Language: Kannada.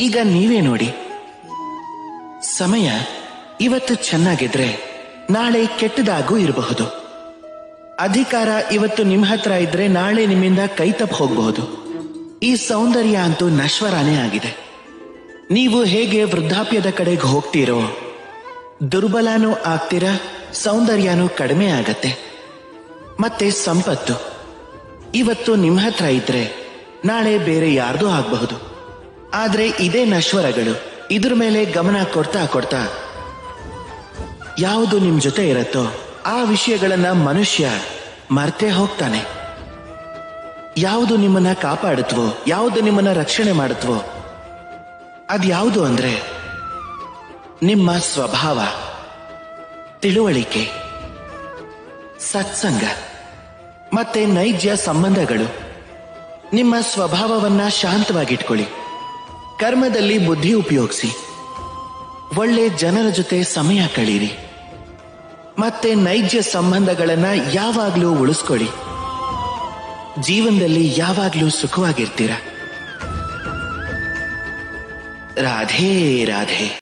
ಈಗ ನೀವೇ ನೋಡಿ. ಸಮಯ ಇವತ್ತು ಚೆನ್ನಾಗಿದ್ರೆ ನಾಳೆ ಕೆಟ್ಟದಾಗೂ ಇರಬಹುದು. ಅಧಿಕಾರ ಇವತ್ತು ನಿಮ್ಮ ಹತ್ರ ಇದ್ರೆ ನಾಳೆ ನಿಮ್ಮಿಂದ ಕೈ ತಪ್ಪು ಹೋಗಬಹುದು. ಈ ಸೌಂದರ್ಯ ಅಂತೂ ನಶ್ವರಾನೇ ಆಗಿದೆ. ನೀವು ಹೇಗೆ ವೃದ್ಧಾಪ್ಯದ ಕಡೆಗೆ ಹೋಗ್ತೀರೋ, ದುರ್ಬಲನೂ ಆಗ್ತೀರಾ, ಸೌಂದರ್ಯನೂ ಕಡಿಮೆ ಆಗತ್ತೆ. ಮತ್ತೆ ಸಂಪತ್ತು. ಇವತ್ತು ನಿಮ್ಮ ಹತ್ರ ಇದ್ರೆ ನಾಳೆ ಬೇರೆ ಯಾರ್ದೂ ಆಗಬಹುದು. ಆದ್ರೆ ಇದೇ ನಶ್ವರಗಳು. ಇದ್ರ ಮೇಲೆ ಗಮನ ಕೊಡ್ತಾ ಕೊಡ್ತಾ ಯಾವುದು ನಿಮ್ ಜೊತೆ ಇರತ್ತೋ ಆ ವಿಷಯಗಳನ್ನ ಮನುಷ್ಯ ಮರ್ತೇ ಹೋಗ್ತಾನೆ. ಯಾವುದು ನಿಮ್ಮನ್ನ ಕಾಪಾಡುತ್ತವೋ ಯಾವುದು ನಿಮ್ಮನ್ನ ರಕ್ಷಣೆ ಮಾಡುತ್ತವೋ ಅದ್ಯಾವುದು ಅಂದ್ರೆ ನಿಮ್ಮ ಸ್ವಭಾವ, ತಿಳುವಳಿಕೆ, ಸತ್ಸಂಗ, ಮತ್ತೆ ನೈಜ ಸಂಬಂಧಗಳು. ನಿಮ್ಮ ಸ್ವಭಾವವನ್ನ ಶಾಂತವಾಗಿಟ್ಕೊಳ್ಳಿ. ಕರ್ಮದಲ್ಲಿ ಬುದ್ಧಿ ಉಪಯೋಗಿಸಿ. ಒಳ್ಳೆ ಜನರ ಜೊತೆ ಸಮಯ ಕಳೀರಿ. ಮತ್ತೆ ನೈಜ ಸಂಬಂಧಗಳನ್ನ ಯಾವಾಗ್ಲೂ ಉಳಿಸ್ಕೊಳ್ಳಿ. ಜೀವನದಲ್ಲಿ ಯಾವಾಗ್ಲೂ ಸುಖವಾಗಿರ್ತೀರ. ರಾಧೇ, ರಾಧೆ.